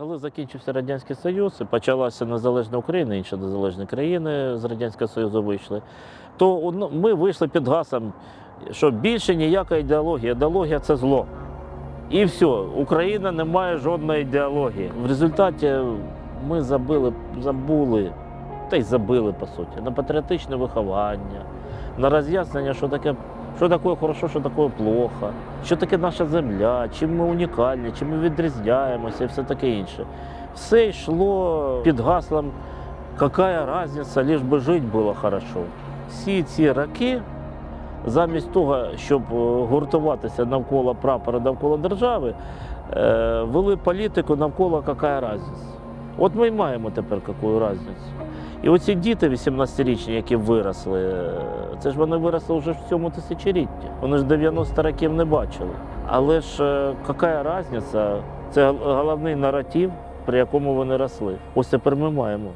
Коли закінчився Радянський Союз і почалася незалежна Україна, інші незалежні країни з Радянського Союзу вийшли, то ну, ми вийшли під гасом, що більше ніяка ідеологія. Ідеологія це зло. І все, Україна не має жодної ідеології. В результаті ми забили, забули, та й забили по суті, на патріотичне виховання, на роз'яснення, що таке, що таке хорошо, що таке плохо, що таке наша земля, чим ми унікальні, чим ми відрізняємося і все таке інше. Все йшло під гаслом «Какая різниця, лиш би жити було хорошо. Всі ці роки замість того, щоб е, гуртуватися навколо прапора, навколо держави, е, вели політику навколо яка різниця. От ми й маємо тепер яку різницю. І оці діти 18-річні, які виросли, е, це ж вони виросли вже в цьому тисячолітті. Вони ж 90 років не бачили. Але ж е, яка різниця? Це головний наратив, при якому вони росли. Ось тепер ми маємо.